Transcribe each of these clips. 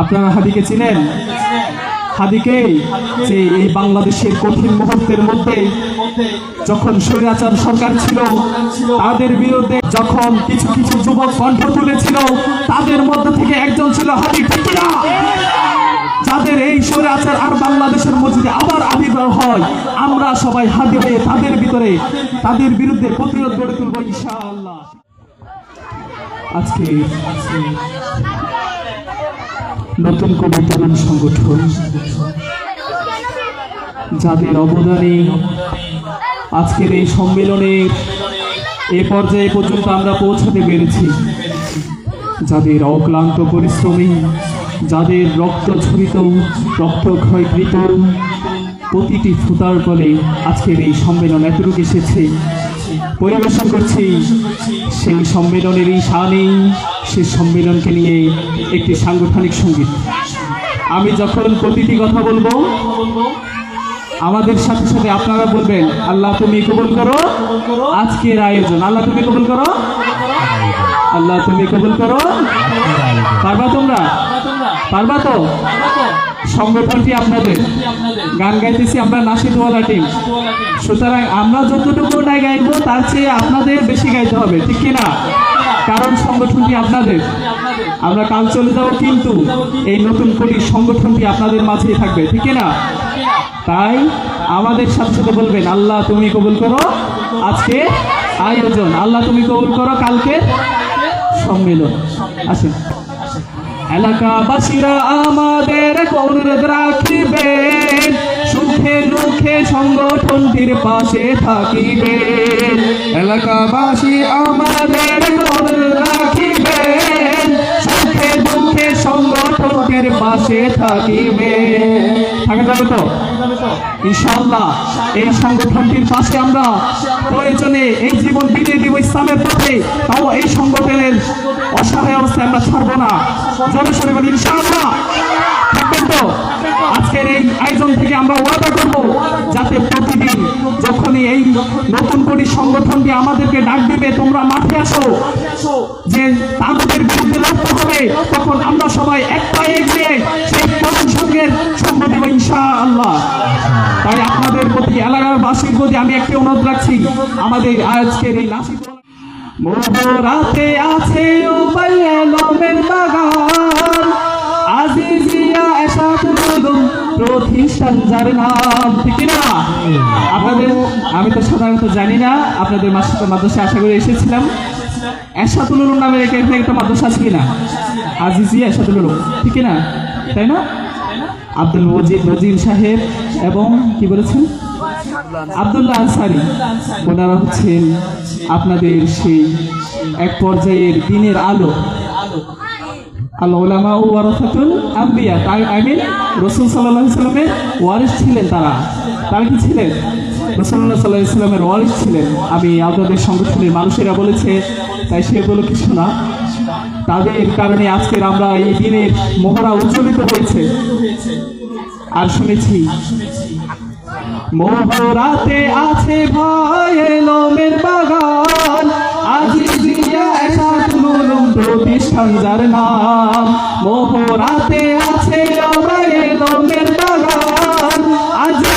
আপনারা হাদিকে চিনেন? হাদিকে? যে এই বাংলাদেশের কঠিন মুহূর্তের মধ্যে যখন স্বৈরাচার সরকার ছিল, তাদের বিরুদ্ধে যখন কিছু কিছু যুবক কণ্ঠ তুলেছিল, তাদের মধ্যে থেকে একজন ছিল হাদি ঠিকিরা যাদের এই স্বৈরাচার আর বাংলাদেশের মসজিদে আবার আবির্ভাব হয়, আমরা সবাই হাদি হয়ে তাদের ভিতরে, তাদের বিরুদ্ধে প্রতিরোধ গড়ে তুলব ইনশাআল্লাহ। আজকে নতুন কোনো তরুণ সংগঠন। যাদের অবদানে আজকের এই সম্মেলনে এ পর্যায়ে পর্যন্ত আমরা পৌঁছাতে পেরেছি। যাদের অক্লান্ত পরিশ্রমী, যাদের রক্ত ঝরিত, রক্ত ক্ষয়কৃত, প্রতিটি ফুতার ফলে আজকের এই সম্মেলন এতটুকু এসেছে। পরিবেশন করছি। সেই সম্মেলনেরই সানি সেই সম্মেলনকে নিয়ে একটি সাংগঠনিক সংগীত। আমি যখন প্রতিটি কথা বলব, আমাদের সাথে সাথে আপনারা বলবেন, আল্লাহ তুমি কবুল করো। আজকের আয়োজন। আল্লাহ তুমি কবুল করো? আল্লাহ তুমি কবুল করো? পারবা তোমরা? পারবা তো? সংগঠনটি আপনাদের। গান গাইতেছি আমরা নাসিদওয়ালা টিম সুতরাং আমরা যতটুকু না গাইবো, তার চেয়ে আপনাদের বেশি গাইতে হবে, ঠিক কিনা? কারণ সংগঠনটি আপনাদের। আমরা কাল চলে যাব কিন্তু এই নতুন কোটি সংগঠনটি আপনাদের মাঝেই থাকবে, ঠিক কিনা? তাই আমাদের সাথে সাথে বলবেন, আল্লাহ তুমি কবুল করো। আজকে আয়োজন, আল্লাহ তুমি কবুল করো। কালকে সম্মেলন। আসেন। এলাকাবাসীরা আমাদের অনুরোধ রাখিবেন সুখে দুঃখে সংগঠনটির পাশে থাকিবেন। এলাকাবাসী আমাদের অনুরোধ রাখিবেন সুখে দুঃখে সংগঠনটির পাশে থাকিবেন। থাকা যাবে তো? ইনশাআল্লাহ, এই সংগঠনটির পাশে আমরা প্রয়োজনে এই জীবন বিলিয়ে দিব ইসলামের পথে। তাও এই সংগঠনের অসহায় অবস্থায় আমরা ছাড়বো না। জোরে বলি ইনশাআল্লাহ। আজকের এই আয়োজন থেকে আমরা ওয়াদা করব যাতে প্রতিদিন যখনই এই নতুন করে সংগঠনটি আমাদেরকে ডাক দিবে, তোমরা মাঠে আসো। যে তাদের বিরুদ্ধে লড়তে হবে, তখন আমরা সবাই এক পায়ে এগিয়ে সেই সঙ্গের সঙ্গ দেব ইনশাআল্লাহ। তাই আপনাদের প্রতি, এলাকার বাসীর প্রতি আমি একটি অনুরোধ রাখছি। আমাদের আজকের এই নাসিক মোহরাতে আছে ও বাইলমের বাগান। আজিজিয়া এসাতুল উলুম প্রতিষ্ঠান যার নাম না আপনাদের, আমি তো সাধারণত জানি না, আপনাদের মাসে মাদ্রাসা আশা করে এসেছিলাম। এসাতুল নামের এখানে একটা মাদ্রাসা আছে কিনা? আজিজিয়া এসাতুল ঠিক না তাই না? আব্দুল মজিদ নজির সাহেব এবং কি বলেছেন? আব্দুল্লাহ আনসারি। ওনারা হচ্ছেন আপনাদের সেই এক পর্যায়ের দিনের আলো। তাই রসুল ওয়ারিস ছিলেন তারা। ছিলেন? ছিলেন। আমি আপনাদের সংগঠনের মানুষেরা বলেছে, তাই সেগুলো কিছু না। তাদের কারণে আজকের আমরা এই দিনের মোহরা উজ্জ্বলিত হয়েছে। আর শুনেছি মোহরাতে আছে ভয় লোমের বাগান। আজি প্রতিষ্ঠান যার নাম। মোহরাতে আছে লোমের বাগান। আজি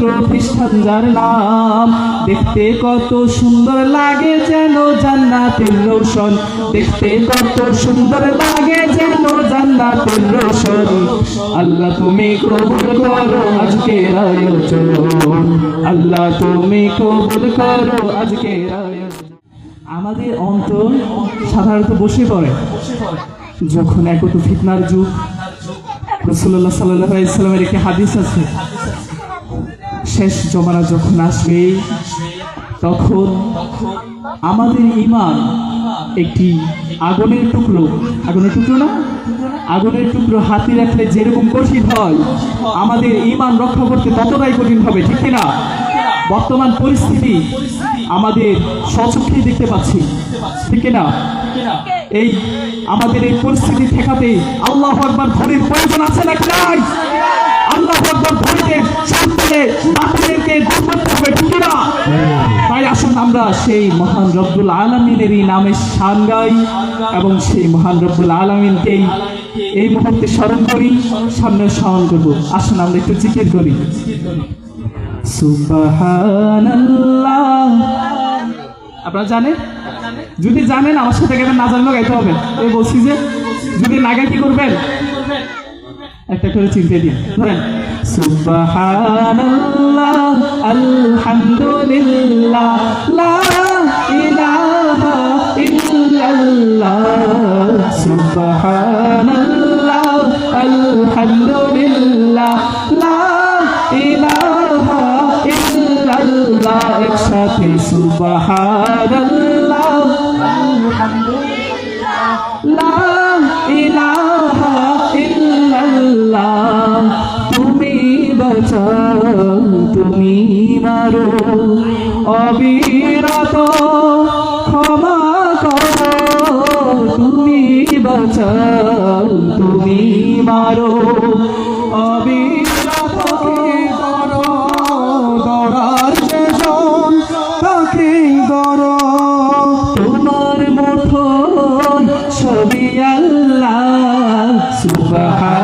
প্রতিষ্ঠান যার নাম। দেখতে কত সুন্দর লাগে যেন জান্নাতের রোশন। দেখতে কত সুন্দর লাগে যেন জান্নাতের রোশন। আল্লাহ তুমি কবুল করো আজকের আয়োজন। আল্লাহ তুমি কবুল করো আয়োজন। আমাদের অন্তর সাধারণত বসে পড়ে। যখন একত ফিতনার যুগ রসুল্লাহ সাল্লাহ ইসলামের একটি হাদিস আছে। শেষ জমানা যখন আসবে, তখন আমাদের ইমান একটি আগুনের টুকরো। আগুনের টুকরো না? আগুনের টুকরো হাতে রাখলে যেরকম কঠিন হয়, আমাদের ইমান রক্ষা করতে ততটাই কঠিন হবে, ঠিক কিনা? বর্তমান পরিস্থিতি আমাদের স্বচক্ষেই দেখতে পাচ্ছি, ঠিক কিনা? এই আমাদের এই পরিস্থিতি ঠেকাতে আল্লাহ আকবার ধরির প্রয়োজন আছে নাকি নাই? তাই আসুন আমরা সেই মহান রব্বুল আলমিনেরই নামে শান গাই এবং সেই মহান রব্বুল আলমিনকেই এই মুহূর্তে স্মরণ করি, সামনে স্মরণ করব। আসুন আমরা একটু জিকির করি। আপনারা জানেন? যদি জানেন, আমার সাথে গেলে না জানলেও গাইতে হবে। এই বলছি যে, যদি না গাই কি করবেন? একটা করে চিনতে দিন। ধরেন সুবহানাল্লাহ, আলহামদুলিল্লাহ, লা ইলাহা ইল্লাল্লাহ, সুবহানাল্লাহ, আলহামদুলিল্লাহ, লা ইলাহা ইল্লাল্লাহ, একসাথে সুবহানাল্লাহ লা ইলাহা ইল্লাল্লাহ তুমি বাঁচাও, তুমি মারো। অবিরত ক্ষমা করো, তুমি বাঁচাও, তুমি মারো। অবিরত দরার তাকে করো তোমার মুঠোয় ছবি আল্লাহ সুবহানাল্লাহ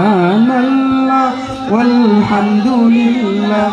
والحمد لله